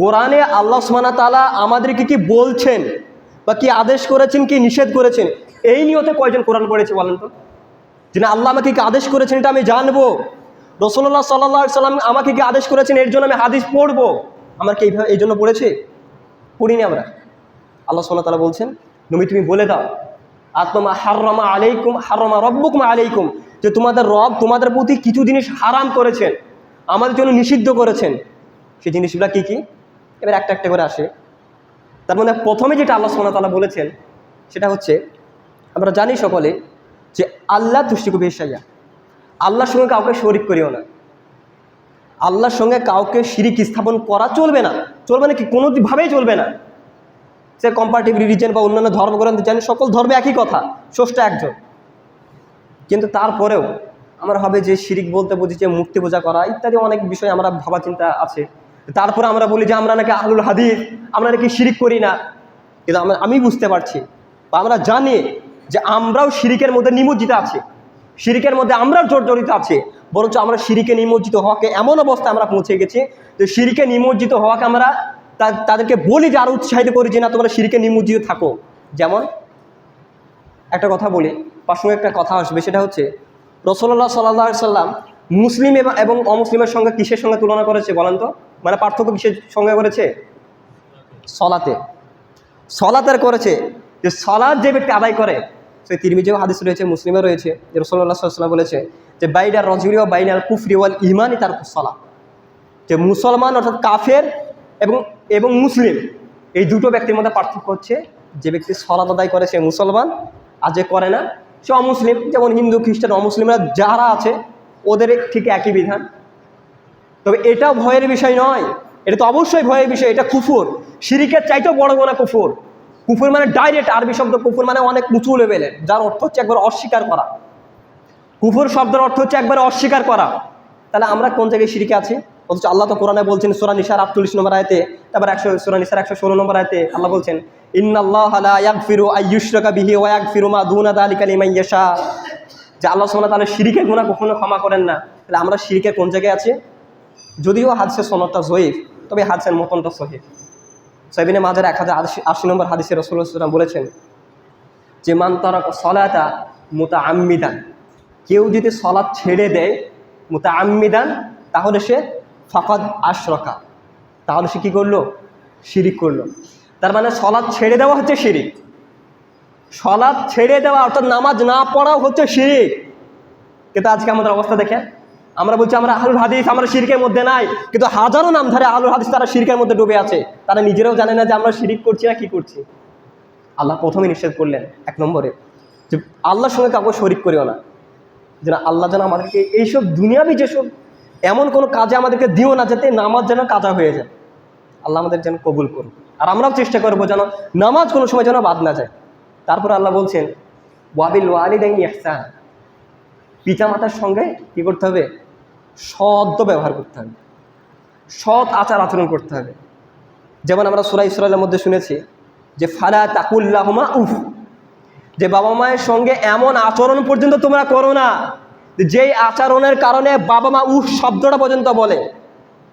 কোরআনে আল্লাহ সুবহানাহু তাআলা আমাদেরকে কি বলছেন বা কি আদেশ করেছেন, কি নিষেধ করেছেন? এই নিয়তে কয়জন কোরআন পড়েছে বলেন তো? যে না আল্লাহ আমাকে কি আদেশ করেছেন এটা আমি জানব। রসল্লাহ সাল্লাহ সাল্লাম আমাকে কি আদেশ করেছেন এর জন্য আমি হাদিস পড়ব? আমার কি এইভাবে এই জন্য পড়েছে? পড়িনি আমরা। আল্লাহ সাল্লাহ তালা বলছেন, নবী তুমি বলে দাও আত্মা হারমা আলাইকুম হারমা রব্বুকুম আলাইকুম, যে তোমাদের রব তোমাদের প্রতি কিছু জিনিস হারাম করেছেন, আমাদের জন্য নিষিদ্ধ করেছেন। সেই জিনিসগুলো কি কি? এবার একটা একটা করে আসে। তার মধ্যে প্রথমে যেটা আল্লাহ সোনা তালা বলেছেন, সেটা হচ্ছে, আমরা জানি সকলে যে আল্লাহ তুষ্টিকু বেশাইয়া আল্লাহর সঙ্গে কাউকে শরিক করিও না। আল্লাহর সঙ্গে কাউকে শিরিক স্থাপন করা চলবে না। চলবে না কি? কোনোভাবেই চলবে না। সে কম্পারেটিভ রিলিজিয়ন বা অন্যান্য ধর্মগ্রন্থ জানি, সকল ধর্মে একই কথা ষষ্ঠ একজন। কিন্তু তারপরেও, আমরা হবে যে শিরিক বলতে বুঝি যে মূর্তি পূজা করা ইত্যাদি অনেক বিষয় আমরা ভাবা চিন্তা আছে। তারপরে আমরা বলি যে আমরা নাকি আহলুল হাদিস, আমরা নাকি শিরিক করি না। কিন্তু আমরা, আমি বুঝতে পারছি বা আমরা জানি যে আমরাও শিরিকের মধ্যে নিমজ্জিত আছি। শিরিকের মধ্যে আমরাও জর্জরিত আছে। বরঞ্চ আমরা শিরিকে নিমজ্জিত হওয়াকে এমন অবস্থায় আমরা পৌঁছে গেছি যে শিরিকে নিমজ্জিত হওয়াকে আমরা তাদেরকে বলি যে আরও উৎসাহিত করি যে না, তোমরা শিরিকে নিমজ্জিত থাকো। যেমন একটা কথা বলি পার্সোনাল একটা কথা আসবে, সেটা হচ্ছে রসল্লাহ সাল্লাহ সাল্লাম মুসলিম এবং অমুসলিমের সঙ্গে কিসের সঙ্গে তুলনা করেছে বলেন তো? মানে পার্থক্য বিশেষ সঙ্গে করেছে? সলাতে। সলাতের করেছে। যে সলাদ যে ব্যক্তি আদায় করে, সেই তিরমিজেও হাদিস রয়েছে মুসলিমে রয়েছে, যে সাল্লাম বলেছে যে বাইডার রজুরি ও বাইনার কুফরি ওয়াল ইমানই তার সলা যে মুসলমান অর্থাৎ কাফের এবং এবং মুসলিম, এই দুটো ব্যক্তির মধ্যে পার্থক্য হচ্ছে, যে ব্যক্তি সলাত আদায় করে সে মুসলমান, আর যে করে না, সে অমুসলিম। যেমন হিন্দু, খ্রিস্টান, অমুসলিমরা যারা আছে, ওদের ঠিক একই বিধান। তবে এটা ভয়ের বিষয় নয়। এটা তো অবশ্যই ভয়ের বিষয়, এটা কুফুর। শিরিকের চাইতেও বড় গোনা কুফুর। কুফুর মানে ডাইরেক্ট আরবি শব্দ, কুফুর মানে অনেক উঁচু লেভেলের যার অর্থ হচ্ছে একবার অস্বীকার করা। কুফুর শব্দের অর্থ হচ্ছে একবার অস্বীকার করা। তাহলে আমরা কোন জায়গায় শিরিকে আছি? অথচ আল্লাহ তো কোরআনে বলছেন, সুরা নিসার আটচল্লিশ নম্বর আয়তে, তারপর একশো, সুরা নিসার একশো ষোলো নম্বর আয়তে আল্লাহ বলছেন যে আল্লাহ সুবহানাহু তাআলা শিরিকের গুনাহ কখনো ক্ষমা করেন না। তাহলে আমরা শিরিকের কোন জায়গায় আছি? যদিও হাদিসের সনদটা জয়ীফ, তবে হাদিসের মতনটা সহিহ। সাইবিনে মাজার এক হাজার আশি নম্বর হাদিসে রসুল্লাহাম বলেছেন যে, মান তারা সলাতা মোতা আম্মিদান কেউ যদি সলাৎ ছেড়ে দেয় মোতা আম্মিদান তাহলে সে ফাফাদ আশরকা। তাহলে সে কী করল? শিরিক করল। তার মানে সলাৎ ছেড়ে দেওয়া হচ্ছে শিরিক। সলাৎ ছেড়ে দেওয়া অর্থাৎ নামাজ না পড়াও হচ্ছে শিরিক। কিন্তু আজকে আমাদের অবস্থা দেখেন আমরা বলছি, আমরা আলুর হাদিস, আমরা শিরকের মধ্যে নাই। কিন্তু হাজারো নাম ধরে আলুর হাদিস তারা শিরকের মধ্যে ডুবে আছে। তারা নিজেরাও জানে না যে আমরা শিরিক করছি না কি করছি। আল্লাহ প্রথমে নিষেধ করলেন, এক নম্বরে, যে আল্লাহর সঙ্গে কাউকে শরিক করিও না। যেন আল্লাহ যেন আমাদেরকে এইসব দুনিয়াবি যেসব এমন কোনো কাজে আমাদেরকে দিও না, যাতে নামাজ যেন কাজা হয়ে যায়। আল্লাহ আমাদের যেন কবুল করুন আর আমরাও চেষ্টা করব যেন নামাজ কোনো সময় যেন বাদ না যায়। তারপর আল্লাহ বলছেন, ওয়াবিল ওয়ালিদাইন ইহসান। পিতামাতার সঙ্গে কী করতে হবে? সদ্য ব্যবহার করতে হবে। সৎ আচার আচরণ করতে হবে। যেমন আমরা সুরাই ইসরায়েলের মধ্যে শুনেছি যে, ফালা তাকুল্লাহমা উফ। যে, বাবা মায়ের সঙ্গে এমন আচরণ পর্যন্ত তোমরা করো না যেই আচরণের কারণে বাবা মা উফ শব্দটা পর্যন্ত বলে।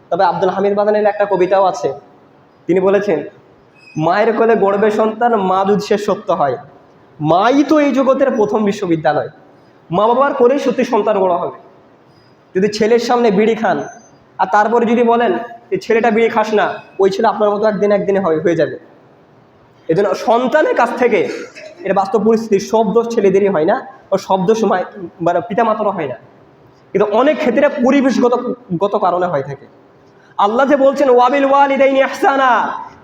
তবে আব্দুল হামিদ বাদানের একটা কবিতাও আছে। তিনি বলেছেন, মায়ের কোলে গর্বে সন্তান, মা দুধ সে সত্য হয়। মাই তো এই জগতের প্রথম বিশ্ববিদ্যালয়। মা বাবার করেই সত্যি সন্তান বড় হবে। যদি ছেলের সামনে বিড়ি খান, আর তারপরে যদি বলেন যে ছেলেটা বিড়ি খাস না, ওই ছেলে আপনার মতো একদিন একদিনে হয়, হয়ে যাবে। এই জন্য সন্তানের কাছ থেকে এটা বাস্তব পরিস্থিতি, সব দোষ ছেলেদেরই হয় না, ও সব দোষ মানে পিতামাতারও হয় না। কিন্তু অনেক ক্ষেত্রে পরিবেশগত, গত কারণে হয়ে থাকে। আল্লাহ যে বলছেন, ওয়াবিল ওয়ালিদাইনি ইহসানা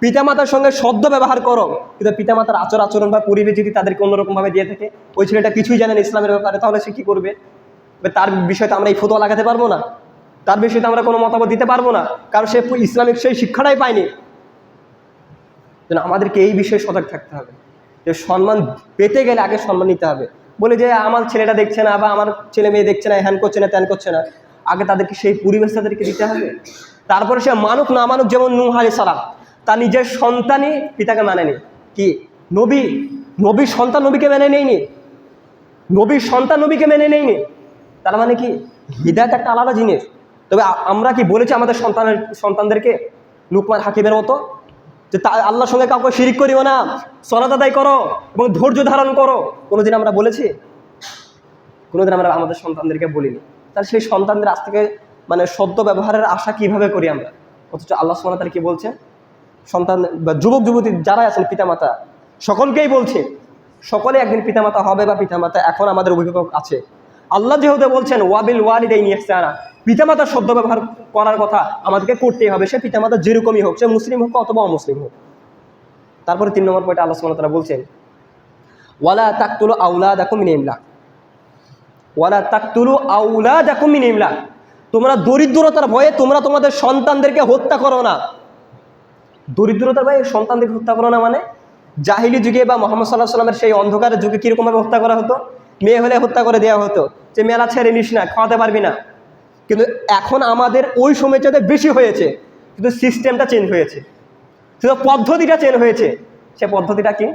পিতামাতার সঙ্গে সদ্য ব্যবহার করো। কিন্তু পিতামাতার আচর আচরণ বা পরিবেশ যদি তাদেরকে অন্যরকমভাবে দিয়ে থাকে, ওই ছেলেটা কিছুই জানেন ইসলামের ব্যাপারে, তাহলে সে কী করবে? তার বিষয়ে তো আমরা এই ফতোয়া লাগাতে পারব না। তার বিষয়ে তো আমরা কোনো মতামত দিতে পারব না, কারণ সে ইসলামিক সেই শিক্ষাটাই পায়নি। যেন আমাদেরকে এই বিষয়ে সজাগ থাকতে হবে। যে সম্মান পেতে গেলে আগে সম্মান নিতে হবে। বলে যে, আমার ছেলেটা দেখছে না বা আমার ছেলে মেয়ে দেখছে না, হ্যান করছে না, ত্যান করছে না, আগে তাদেরকে সেই পরিবেশ তাদেরকে দিতে হবে। তারপরে সে মানুক না মানুক, যেমন নূহ সালাম। তার নিজের সন্তানই পিতাকে মানেনি কি? নবী, নবীর সন্তান নবীকে মেনে নেয়নি। নবীর সন্তান নবীকে মেনে নেয়নি। তার মানে কি? হৃদায়ত একটা আলাদা জিনিস। তবে আমরা কি বলেছি আমাদের সন্তানের, সন্তানদেরকে লুকমান হাকিমের মতো? যে তা, আল্লাহর সঙ্গে কাউকে শিরিক করিও না। সলাত আদায় করো এবং ধৈর্য ধারণ করো। কোনোদিন আমরা বলেছি? কোনোদিন আমরা আমাদের সন্তানদেরকে বলিনি। তাহলে সেই সন্তানদের আজ থেকে মানে সদ্য ব্যবহারের আশা কীভাবে করি আমরা? অথচ আল্লাহ সোনা তার কি বলছে? সন্তান বা যুবক, যুবতী যারা আছেন, পিতামাতা, সকলকেই বলছে, সকলে একদিন পিতামাতা হবে বা পিতামাতা এখন আমাদের অভিভাবক আছে। আল্লাহ যেহেতু বলছেন, ওয়াবিল ওয়ালিদ এই নিয়ে পিতামাতার সদ্য ব্যবহার করার কথা আমাদেরকে করতেই হবে। সে পিতামাতা যেরকমই হোক, সে মুসলিম হোক অথবা অমুসলিম হোক। তারপরে তিন নম্বর পয়েন্টে আল্লাহ ওয়া তাআলা বলছেন, ওয়ালা তাকতুলু আউলাদাকুম মিন ইমলাক ওয়ালা তাকতুলু আউলাদাকুম মিন ইমলাক তোমরা দরিদ্রতার ভয়ে তোমরা তোমাদের সন্তানদেরকে হত্যা করো না দরিদ্রতার ভয়ে সন্তানদেরকে হত্যা করো না মানে? জাহিলি যুগে বা মোহাম্মদ সাল্লাহ সাল্লামের সেই অন্ধকারের যুগে কীরকমভাবে হত্যা করা হতো? মেয়ে হলে হত্যা করে দেওয়া হতো। যে মেলা ছেড়ে নিস না, খাওয়াতে পারবি না। কিন্তু এখন আমাদের ওই সময়টাতে বেশি হয়েছে। কিন্তু সিস্টেমটা চেঞ্জ হয়েছে। শুধু পদ্ধতিটা চেঞ্জ হয়েছে। সে পদ্ধতিটা কি?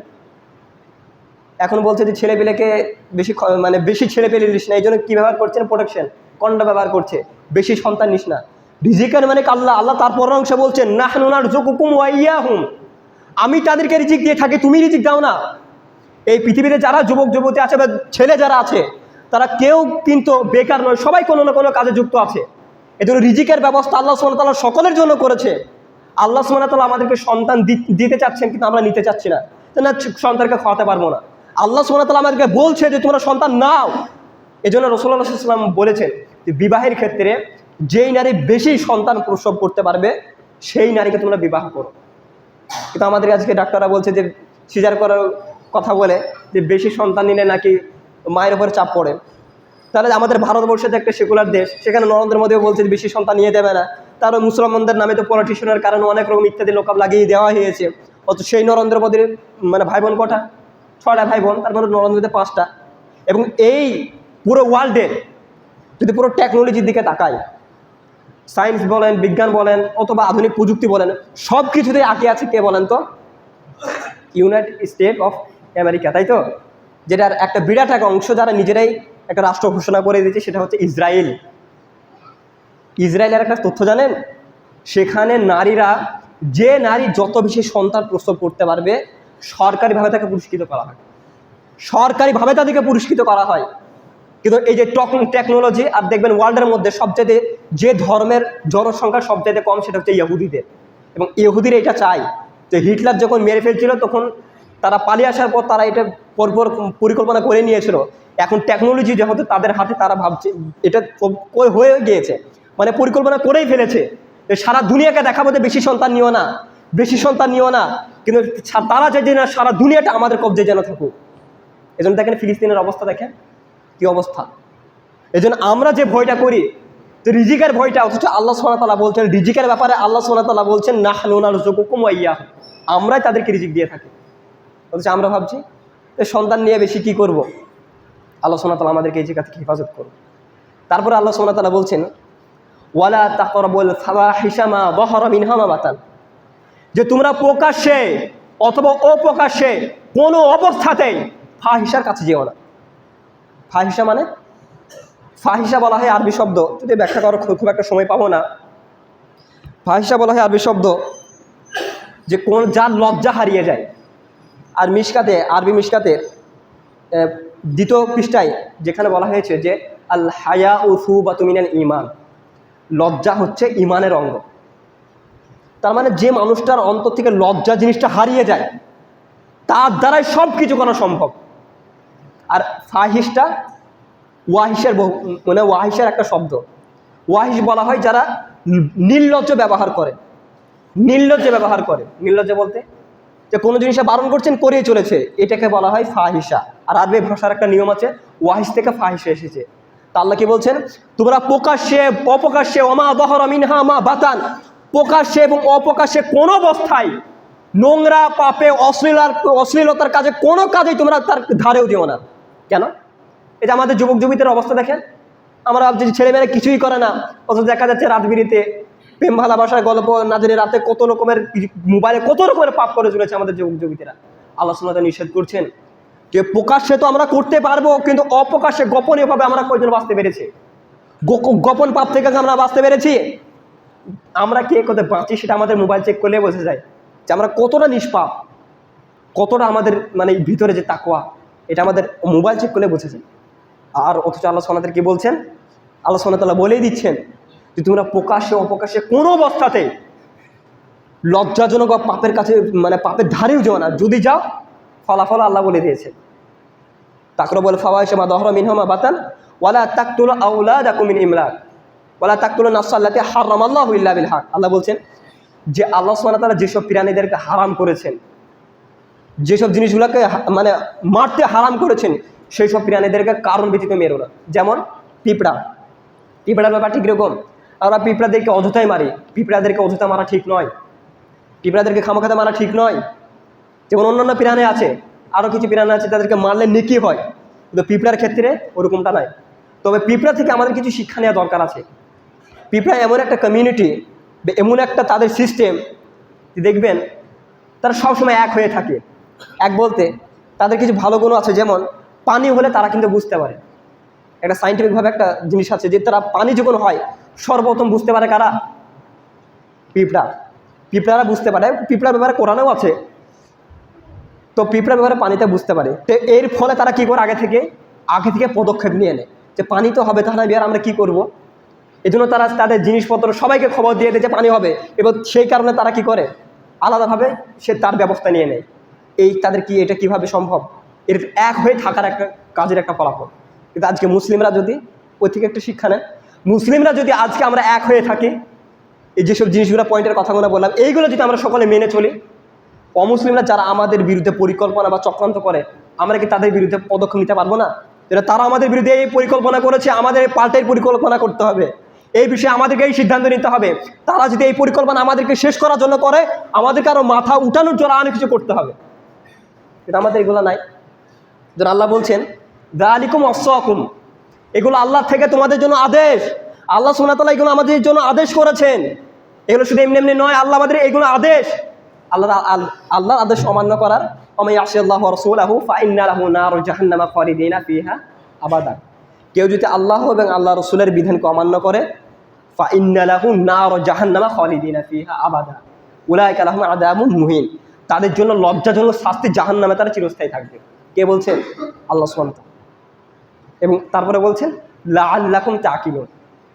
এখন বলছে যে ছেলেপেলেকে বেশি মানে বেশি ছেলেপেলে নিস না। এই জন্য কী ব্যবহার করছেন? প্রোটেকশন কন্ডা ব্যবহার করছে। বেশি সন্তান নিস না। রিজিকের মানে আল্লাহ আল্লাহ তার পর অংশে বলছেন নাহনুনার জুকুকুম ওয়াইয়া হুম আমি তাদেরকে রিজিক দিয়ে থাকি, তুমি রিজিক দাও না। এই পৃথিবীতে যারা যুবক, যুবতী আছে বা ছেলে যারা আছে, তারা কেউ কিন্তু বেকার নয়, সবাই কোনো না কোনো কাজে যুক্ত আছে। এজন্য রিজিকের ব্যবস্থা আল্লাহ সুমতাল্লাহ সকলের জন্য করেছে। আল্লাহ সুমতাল্লাহ আমাদেরকে সন্তান দিতে চাচ্ছেন কিন্তু আমরা নিতে চাচ্ছি না। না, সন্তানকে খাওয়াতে পারব না। আল্লাহ সুমতাল্লাহ আমাদেরকে বলছে যে তোমরা সন্তান নাও। এই জন্য রসুল্লাহ বলেছেন যে বিবাহের ক্ষেত্রে যেই নারী বেশি সন্তান প্রসব করতে পারবে, সেই নারীকে তোমরা বিবাহ করো। কিন্তু আমাদের আজকে ডাক্তাররা বলছে যে, সিজার করার কথা বলে যে, বেশি সন্তান নিলে নাকি মায়ের উপর চাপ পড়ে। তাহলে আমাদের ভারতবর্ষে একটা সেকুলার দেশ, সেখানে নরেন্দ্র মোদীও বলছে বেশি সন্তান নিয়ে দেবে না। তারও মুসলমানদের নামে তো পলিটিশিয়ানের কারণে অনেক রকম ইত্যাদি লোকাপ লাগিয়ে দেওয়া হয়েছে। অত সেই নরেন্দ্র মোদীর মানে ভাই বোন কটা? ছটা ভাই বোন তার মধ্যে নরেন্দ্র মোদীতে পাঁচটা। এবং এই পুরো ওয়ার্ল্ডের যদি পুরো টেকনোলজির দিকে তাকায় সায়েন্স বলেন, বিজ্ঞান বলেন, অথবা আধুনিক প্রযুক্তি বলেন সব কিছুতেই আগে আছে কে বলেন তো? ইউনাইটেড স্টেট অফ আমেরিকা তাই তো? যেটার একটা বিরাট এক অংশ যারা নিজেরাই একটা রাষ্ট্র ঘোষণা করে দিয়েছে, সেটা হচ্ছে ইসরায়েল। ইসরায়েলের একটা তথ্য জানেন? সেখানে নারীরা যে নারী যত বেশি সন্তান প্রসব করতে পারবে, সরকারিভাবে তাকে পুরস্কৃত করা হয়। সরকারিভাবে তাদেরকে পুরস্কৃত করা হয়। কিন্তু এই যে টেকনোলজি আর দেখবেন ওয়ার্ল্ডের মধ্যে সবচেয়ে যে ধর্মের জনসংখ্যা সবচেয়ে কম সেটা হচ্ছে ইহুদিদের। এবং ইহুদির এটা চাই যে হিটলার যখন মেরে ফেলছিল তখন তারা পালিয়ে আসার পর তারা এটা পরপর পরিকল্পনা করে নিয়েছিল। এখন টেকনোলজি যেহেতু তাদের হাতে তারা ভাবছে, এটা হয়ে গিয়েছে। মানে পরিকল্পনা করেই ফেলেছে সারা দুনিয়াকে দেখাবো যে বেশি সন্তান নিও না, বেশি সন্তান নিও না। কিন্তু তারা যে না, সারা দুনিয়াটা আমাদের কবজে যেন থাকুক। এজন্য দেখেন ফিলিস্তিনের অবস্থা দেখেন। কি অবস্থা? এই জন্য আমরা যে ভয়টা করি যে রিজিকের ভয়টা, অথচ আল্লাহ সোনাতালা বলছেন, রিজিকের ব্যাপারে আল্লাহ সোনাতালা বলছেন না নোনার জকুকুম ইয়া আমরাই তাদেরকে রিজিক দিয়ে থাকি। অথচ আমরা ভাবছি সন্তান নিয়ে বেশি কি করব? আল্লাহ সোনাতালা আমাদেরকে এই জায়গা থেকে হেফাজত করুন। তারপরে আল্লাহ সোনাতালা বলছেন, ওয়ালা তাকরবুল ফাওয়া হিসামা বহর মিনহামা বাতান। যে তোমরা প্রকাশ্যে অথবা অপ্রকাশ্যে কোনো অবস্থাতেই ফাহিসার কাছে যেও না। ফাহিসা মানে? ফাহিসা বলা হয় আরবি শব্দ। যদি ব্যাখ্যা করার খুব একটা সময় পাবো না। ফাহিসা বলা হয় আরবি শব্দ যে কোন যার লজ্জা হারিয়ে যায়। আর মিশকাতে, আরবি মিশকাতে দ্বিতীয় পৃষ্ঠায় যেখানে বলা হয়েছে যে, আল হায়া উসু বা তুমি নেন ইমান লজ্জা হচ্ছে ইমানের অঙ্গ। তার মানে যে মানুষটার অন্তর থেকে লজ্জা জিনিসটা হারিয়ে যায়, তার দ্বারাই সব কিছু করা সম্ভব। ফাহিসটা ওয়াহিসের বহু মানে ওয়াহিসের একটা শব্দ। ওয়াহিস বলা হয় যারা নির্লজ্জ ব্যবহার করে। নির্লজ্জ ব্যবহার করে। নির্লজ্জ বলতে? যে কোনো জিনিসে বারণ করছেন করিয়ে চলেছে। এটাকে বলা হয় ফাহিসা আর আরবি ভাষার একটা নিয়ম আছে ওয়াহিস থেকে ফাহিসা এসেছে। তা আল্লাহ কি বলছেন? তোমরা প্রকাশ্যে, অপ্রকাশ্যে অমা বহর মিনহা মা বাতান। প্রকাশ্যে এবং অপ্রকাশ্যে কোনো অবস্থায় নোংরা, পাপে অশ্লীলার অশ্লীলতার কাজে কোনো কাজেই তোমরা তার ধারেও দিও না। কেন? এটা আমাদের যুবক যুবতীদের অবস্থা দেখেন। আমরা ভাবছি যে ছেলেমেয়েরা কিছুই করে না, অথচ দেখা যাচ্ছে রাতবিরিতে প্রেম, ভালোবাসার গল্প না জানি রাতে কত রকমের মোবাইলে কত রকমের পাপ করে চলেছে আমাদের যুবক যুবতীরা। আল্লাহ নিষেধ করছেন যে প্রকাশ্যে তো আমরা করতে পারব, কিন্তু অপ্রকাশ্যে গোপনীয়ভাবে আমরা কয়জন বাঁচতে পেরেছি? গোপন পাপ থেকে আমরা বাঁচতে পেরেছি? আমরা কে কোথায় বাঁচি সেটা আমাদের মোবাইল চেক করলে বোঝা যায় যে আমরা কতটা নিষ্পাপ, কতটা আমাদের মানে ভিতরে যে তাকোয়া এটা আমাদের মোবাইল চেক করলে বোঝা যায় আর অথচ আল্লাহ সোনাদের কি বলছেন? আল্লাহ সোনাতাল্লাহ বলেই দিচ্ছেন যে তোমরা প্রকাশ্যে অপ্রকাশ্যে কোনো অবস্থাতে লজ্জাজনক বা পাপের কাছে মানে পাপের ধারেও যাও না। যদি যাও, ফলাফল আল্লাহ বলে দিয়েছে ফাওয়া হিসেমা দহর মিনহমা বাতান ওয়ালা তাকতুল আউলা দাকুমিন ইমলাক। ওয়ালা তাকতুল নাসাল্লাতে হারাম আল্লাহ ইল্লা বিল হক। আল্লাহ বলছেন যে আল্লাহ সোনা তারা যেসব প্রাণীদেরকে হারাম করেছেন যেসব জিনিসগুলোকে মানে মারতে হারাম করেছেন সেই সব প্রাণীদেরকে কারণ ব্যতীত মেরো না। যেমন পিঁপড়া। পিঁপড়ার ব্যাপার ঠিক এরকম। আমরা পিঁপড়াদেরকে অযথাই মারি। পিঁপড়াদেরকে অযথা মারা ঠিক নয়। পিঁপড়াদেরকে খামাখাতে মারা ঠিক নয়। যেমন অন্যান্য প্রাণী আছে আরও কিছু প্রাণী আছে, তাদেরকে মারলে নেকি হয়। কিন্তু পিঁপড়ার ক্ষেত্রে ওরকমটা নয় তবে পিঁপড়া থেকে আমাদের কিছু শিক্ষা নেওয়া দরকার আছে। পিঁপড়া এমন একটা কমিউনিটি এমন একটা তাদের সিস্টেম দেখবেন, তারা সবসময় এক হয়ে থাকে। এক বলতে তাদের কিছু ভালো গুণ আছে, যেমন পানি হলে তারা কিন্তু বুঝতে পারে। একটা সাইন্টিফিকভাবে একটা জিনিস আছে যে তারা পানি যখন হয়, সর্বপ্রথম বুঝতে পারে কারা? পিঁপড়া। পিঁপড়ারা বুঝতে পারে, পিঁপড়ার ব্যাপারে কোরআনেও আছে। তো পিঁপড়ার ব্যাপারে পানিতে বুঝতে পারে। তো এর ফলে তারা কি করে আগে থেকে আগে থেকে পদক্ষেপ নিয়ে নেয় যে পানি তো হবে, তাহলে বিয়ার আমরা কি করব? এই জন্য তারা তাদের জিনিসপত্র সবাইকে খবর দিয়ে দেয় যে পানি হবে। এবার সেই কারণে তারা কি করে? আলাদাভাবে সে তার ব্যবস্থা নিয়ে নেয়। এই তাদের কি এটা কীভাবে সম্ভব? এর এক হয়ে থাকার একটা কাজের একটা ফলাফল। কিন্তু আজকে মুসলিমরা যদি ওই থেকে একটা শিক্ষা নেন, মুসলিমরা যদি আজকে আমরা এক হয়ে থাকি, এই যেসব জিনিসগুলো পয়েন্টের কথাগুলো বললাম, এইগুলো যদি আমরা সকলে মেনে চলি, অমুসলিমরা যারা আমাদের বিরুদ্ধে পরিকল্পনা বা চক্রান্ত করে, আমরা কি তাদের বিরুদ্ধে পদক্ষেপ নিতে পারব না? যেটা তারা আমাদের বিরুদ্ধে এই পরিকল্পনা করেছে, আমাদের এই পাল্টের পরিকল্পনা করতে হবে। এই বিষয়ে আমাদেরকে এই সিদ্ধান্ত নিতে হবে। তারা যদি এই পরিকল্পনা আমাদেরকে শেষ করার জন্য করে, আমাদেরকে আরও মাথা উঠানোর জন্য অনেক কিছু করতে হবে। কিন্তু আমাদের এগুলো নাই। যেন আল্লাহ বলছেন, দালিকুম অসকুম এগুলো আল্লাহ থেকে তোমাদের জন্য আদেশ। আল্লাহ সোনাতলা এগুলো আমাদের জন্য আদেশ করেছেন। এগুলো শুধু এমনি এমনি নয়, আল্লাহ আমাদের এগুলো আদেশ। আল্লাহ আল্লাহর আদেশ অমান্য করার। আমি আসি রসুল আহু ফাইনাহু নার জাহান্নামা খরিদিনা ফিহা আবাদা কেউ যদি আল্লাহ এবং আল্লাহ রসুলের বিধানকে অমান্য করে ফাইনালাহু নার জাহান্নামা খরিদিনা ফিহা আবাদা উলায় কালাহম আদামুন মুহিন। তাদের জন্য লজ্জাজনক শাস্তি জাহান্নামে তারা চিরস্থায়ী থাকবে। কে বলছেন আল্লাহ সোয়ান্ত এবং তারপরে বলছেন লা আল্লাকুম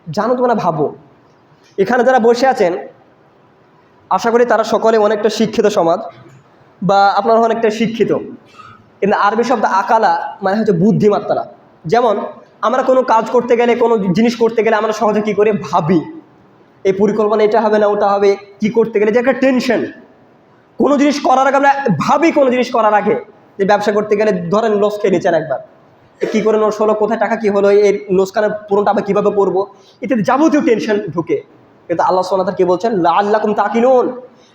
জানো তোমরা, ভাবো, এখানে যারা বসে আছেন, আশা করি তারা সকলে অনেকটা শিক্ষিত সমাজ বা আপনারা অনেকটা শিক্ষিত। কিন্তু আরবি শব্দ আকালা মানে হচ্ছে বুদ্ধিমাত্রা যেমন, আমরা কোনো কাজ করতে গেলে, কোনো জিনিস করতে গেলে আমরা সহজে কী করে? ভাবি। এই পরিকল্পনা এটা হবে না, ওটা হবে। কি করতে গেলে? যে একটা টেনশন। কোনো জিনিস করার আগে আমরা ভাবি কোনো জিনিস করার আগে যে ব্যবসা করতে গেলে ধরেন লোস খেয়ে নিচ্ছেন একবার। কি করে লোস হলো, কোথায় টাকা কী হলো এই লোসকানের পূরণটা আবার কীভাবে করব? ইত্যাদি যাবতীয় টেনশন ঢুকে। কিন্তু আল্লাহ সাল্লাহ কি বলছেন? আল্লাহ তাকিনুন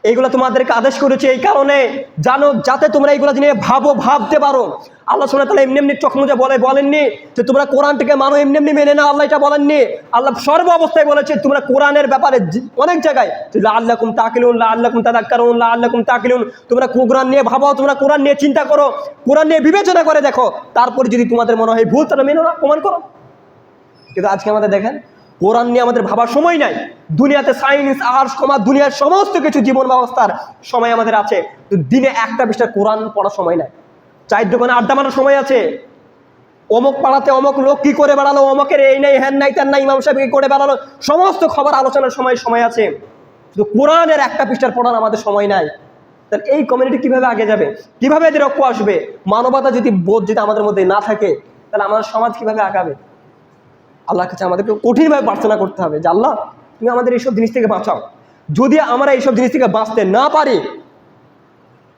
এইগুলো তোমাদেরকে আদেশ করেছে এই কারণে। জানো, যাতে তোমরা এইগুলো জিনিস ভাবো, ভাবতে পারো। আল্লাহ সোনা তাহলে এমনি এমনি চোখ মুজে বলে বলেননি যে, তোমরা কোরআনটাকে মানো, এমনি এমনি মেনে না আল্লাহ এটা বলেননি। আল্লাহ সর্ব অবস্থায় বলেছে, তোমরা কোরআনের ব্যাপারে অনেক জায়গায় আল্লাহ কুম তাকিলুন আল্লাহ কুম তাদাক্কারুন আল্লাহ কুম তাকিলুন। তোমরা কোরআন নিয়ে ভাবো, তোমরা কোরআন নিয়ে চিন্তা করো। কোরআন নিয়ে বিবেচনা করে দেখো। তারপরে যদি তোমাদের মনে হয় ভুল, তাহলে মেনো না প্রমাণ করো। কিন্তু আজকে আমাদের দেখেন কোরআন নিয়ে আমাদের ভাবার সময় নাই। দুনিয়াতে সায়েন্স আর্টস কমা দুনিয়ার সমস্ত কিছু জীবন ব্যবস্থার সময় আমাদের আছে। দিনে একটা পৃষ্ঠা কোরআন পড়ার সময় নাই। চায়ের দোকানে আড্ডা মারার সময় আছে। অমুক পাড়াতে অমুক লোক কি করে বেড়ালো? অমুকের এই নাই, হ্যান নাই তার নাই, ইমাম সাহেব কি করে বেড়ালো? সমস্ত খবর আলোচনার সময় সময় আছে। শুধু কোরআনের একটা পৃষ্ঠার পড়ার আমাদের সময় নাই। তাহলে এই কমিউনিটি কীভাবে আগে যাবে? কীভাবে এদের রক্ষ আসবে? মানবতা যদি বোধ যদি আমাদের মধ্যে না থাকে, তাহলে আমাদের সমাজ কীভাবে আগাবে? আল্লাহর কাছে আমাদেরকে কঠিনভাবে প্রার্থনা করতে হবে যে, আল্লাহ, তুমি আমাদের এইসব জিনিস থেকে বাঁচাও। যদি আমরা এইসব জিনিস থেকে বাঁচতে না পারি,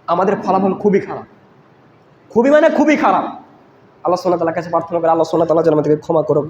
আমাদের ফলাফল খুবই খারাপ। খুবই মানে খুবই খারাপ। আল্লাহ সোনা কাছে প্রার্থনা করে আল্লাহ সোনা তালা যেন আমাদেরকে ক্ষমা করুক।